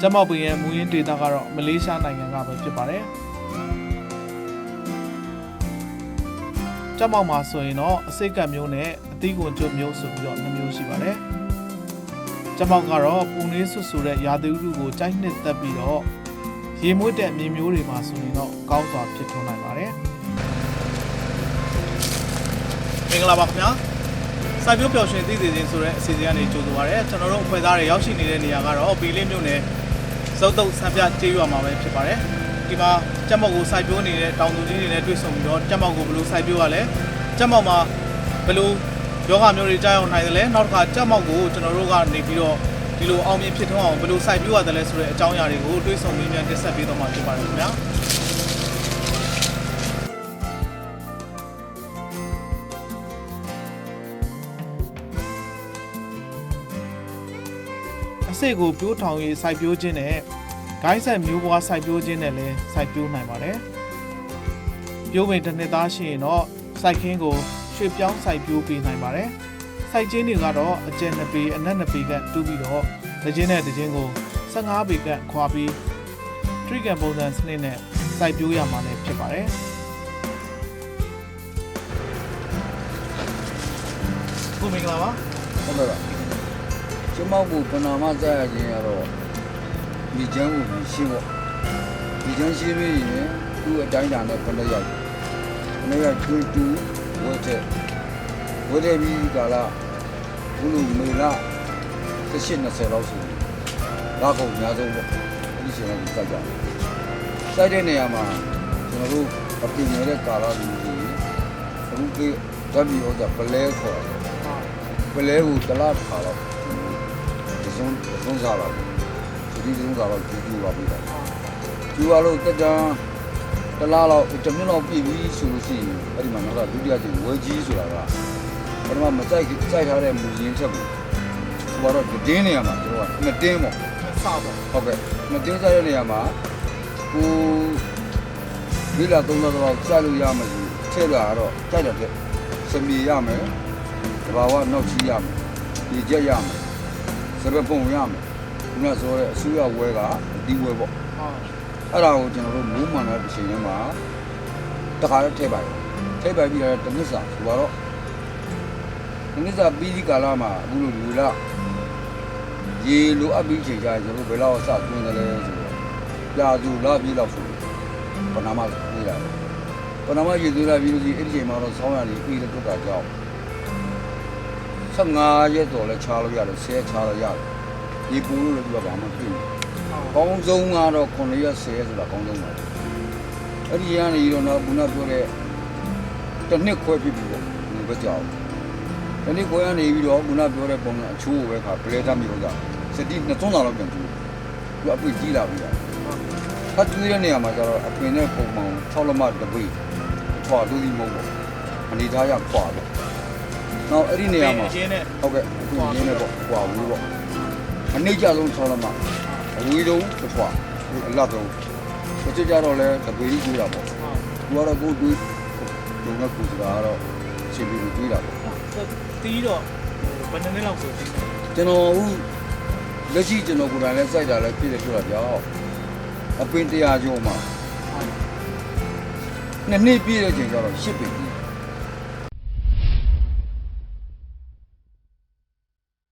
ကျမောက်ပင်ရဲ့မူရင်းဒေတာကတော့မလေးရှားနိုင်ငံကပဲဖြစ်ပါတယ်ကျမောက်မှာဆိုရင်တော့အစိတ်ကတ်မျိုးနဲ့အသီးကွန်ကျွတ်မျိုးဆိုပြီးတော့နှစ်မျိုးရှိပါတယ်ကျမောက်ကတော့ပူနင်းဆွဆူတဲ့ရာသီဥတုကိုကြိုက်နှစ်သက်ပြီးတော့ရေမွေးတဲ့မြေမျိုးတွေမှာဆိုရင်တော့ကောင်းစွာဖြစ်ထွန်းနိုင်ပါတယ်မင်္ဂလာပါခင်ဗျာစိုက်ပျိုးပျော်ရွှင်သိစေခြင်းဆိုတဲ့အစီအစဉ်ကနေကြိုဆိုပါရစေကျွန်တော်တို့အဖွဲ့သားတွေရောက်ရှိနေတဲ့နေရာကတော့ဘီလေးမြို့နယ် စုပ်တုပ်ဆံပြကျေးရွာမှာပဲဖြစ်ပါတယ်ဒီမှာကြက်မောက်ကိုစိုက်ပျိုးနေတဲ့တောင်သူကြီးတွေနဲ့တွေ့ဆုံပြီးတော့ကြက်မောက်ကိုဘယ်လိုစိုက်ပျိုးရလဲကြက်မောက်မှာဘယ်လိုယောဂမျိုးတွေကြားရောက်နိုင်တယ်လဲနောက်တစ်ခါကြက်မောက်ကိုကျွန်တော်တို့ကနေပြီးတော့ဒီလိုအောင်မြင်ဖြစ်ထွန်းအောင်ဘယ်လိုစိုက်ပျိုးရတယ်လဲဆိုတဲ့အကြောင်းအရာတွေကိုတွေ့ဆုံပြီးမြန်တင်ဆက်ပေးတော့မှာဖြစ်ပါတယ်ခင်ဗျာ အစိတ်ကိုပြိုးထောင်ရေးစိုက်ပျိုးခြင်းနဲ့ဂိုင်းဆက်မျိုးပွားစိုက်ပျိုးခြင်းနဲ့လည်းစိုက်ပျိုးနိုင်ပါတယ်။ပြိုးပင်တစ်နှစ်သားရှိရင်တော့စိုက်ခင်းကိုရွှေ့ပြောင်းစိုက်ပျိုးပေးနိုင်ပါတယ်။စိုက်ခြင်းတွေကတော့အကျယ်နှစ်ပေအနက်နှစ်ပေကတူးပြီးတော့တစ်ခြင်းနဲ့တစ်ခြင်းကို15ပေကခွာပြီးထရီကန်ပုံစံစနစ်နဲ့စိုက်ပျိုးရမှာလည်းဖြစ်ပါတယ်။ကိုမင်္ဂလာပါဟုတ်ကဲ့ပါ ကျမောက်ကိုပနာမစရခြင်းကတော့ဒီချမ်းကိုရှင်းပေါ့ဒီချမ်းရှင်းပြီးရင်သူ့အတိုင်းအတာနဲ့ခဏရောက်ခဏရောက်ကျွတူဝတ်တဲ့ဝတ်တဲ့ပြီးကာလဘုလူမေလာ18 20လောက်ဆိုတော့ကုန်အများဆုံးပေါ့ဒီချိန်ကစိုက်ကြတယ်စိုက်တဲ့နေရာမှာကျွန်တော်တို့အပြင်နေတဲ့ကာလမျိုးကြီးအခုကဓာတ်ပြီးဟောကြပလဲခေါ်တယ်ပလဲကိုတလားခါတော့ဒီ ဆုံးဒီဆုံးစားတော့ဒီဒီဆုံးစားတော့ကျူကျူပါပြီလားကျူရလို့တက်တန်းတလားတော့တစ်မိနစ်လောက်ပြည့်ပြီဆိုလို့ရှိရင်အဲ့ဒီမှာနောက်ကဒုတိယကျင်ဝဲကြီးဆိုတာကပထမမကြိုက်ကြိုက်ထားတဲ့မူရင်းချက်ကိုဟိုတော့တင်းနေရမှာတို့ကနှစ်တင်းပေါ့စပါဟုတ်ကဲ့နှစ်တင်းစားတဲ့နေရာမှာကိုဒီလာသုံးတော့တော့ကြားလို့ရမယ်ဆိုထည့်လာတော့ကြိုက်တယ်စမီရမယ်တဘာဝနောက်ချီရမယ်ဒီကြက်ရမယ် စပက်ပုံရမယ်ခုနဆိုရဲအဆူရဝဲကအဒီဝဲပေါ့ဟုတ်အဲ့ဒါကိုကျွန်တော်တို့မိုးမှန်တဲ့တစ်ချိန်ထဲမှာတခါတော့ထည့်ပါတယ်ထည့်ပိုက်ပြီးတော့တနစ်စာဆိုတော့တနစ်စာပြီးဒီကာလမှာအခုလိုလူလာရေလိုအပ်ပြီးချိန်ကျရင်ကျွန်တော်တို့ဘယ်လောက်စသွင်းတယ်လဲဆိုတော့ကြာသူလာပြီးတော့ဆိုပနာမပြေးလာတယ်ပနာမရေသွေးလာပြီးလို့ဒီအဲ့ဒီချိန်မှာတော့ဆောင်းရည်ပြီးတော့တွတ်တာကြောက် 15ရက်တော့လဲချားလို့ရတယ်10ရက်ချားလို့ရတယ်ဒီပူလို့လည်းသူကဘာမှဖြစ်နေကောင်းဆုံးကတော့9ရက်10ရက်ဆိုတာကောင်းဆုံးပါအဲ့ဒီကနေတော့တော့ခုနပြောတဲ့တစ်နှစ်ခွဲဖြစ်ပြီပေါ့ဒီဘက်ကြောက်တစ်နှစ်ခွဲကနေပြီးတော့ခုနပြောတဲ့ပုံကအချိုးကိုပဲခါပလဲတတ်မျိုးကစတိ2000လောက်ပြန်ကျူသူအပြည့်ကြီးလာပြီလားဖတ်ကျူးတဲ့နေရာမှာကျတော့အပင်နဲ့ပုံမှန်6လက်မတပိထွာတူးဒီမဟုတ်ပေါ့အနေထားရခွာပေါ့ နောက်အဲ့ဒီနေရာမှာအချင်းနဲ့ဟုတ်ကဲ့အခုရင်းနေပေါ့ဟွာဝူးပေါ့အနှိမ့်ကြဆုံးဆောင်းလမအဝေးတုံးတစ်ထွာအလတ်တုံးတစ်ချက်ကြတော့လဲတပေကြီးကျွေးတာပေါ့ဟုတ်သူကတော့ကိုယ်တွေးဒုံကကူစတာကတော့ရှင်းပြီးကျွေးတာပေါ့တီးတော့ဘယ်နှစ်နှစ်လောက်ဆိုတီးလဲကျွန်တော်အခုလက်ရှိကျွန်တော်ကိုယ်တိုင်လဲစိုက်တာလဲဖြစ်တယ်ပြောတာကြောက်အပင်တရားကျော်မှာနှစ်နှစ်ပြည့်တဲ့ချိန်ကျတော့ရှစ်ပင်ကြီး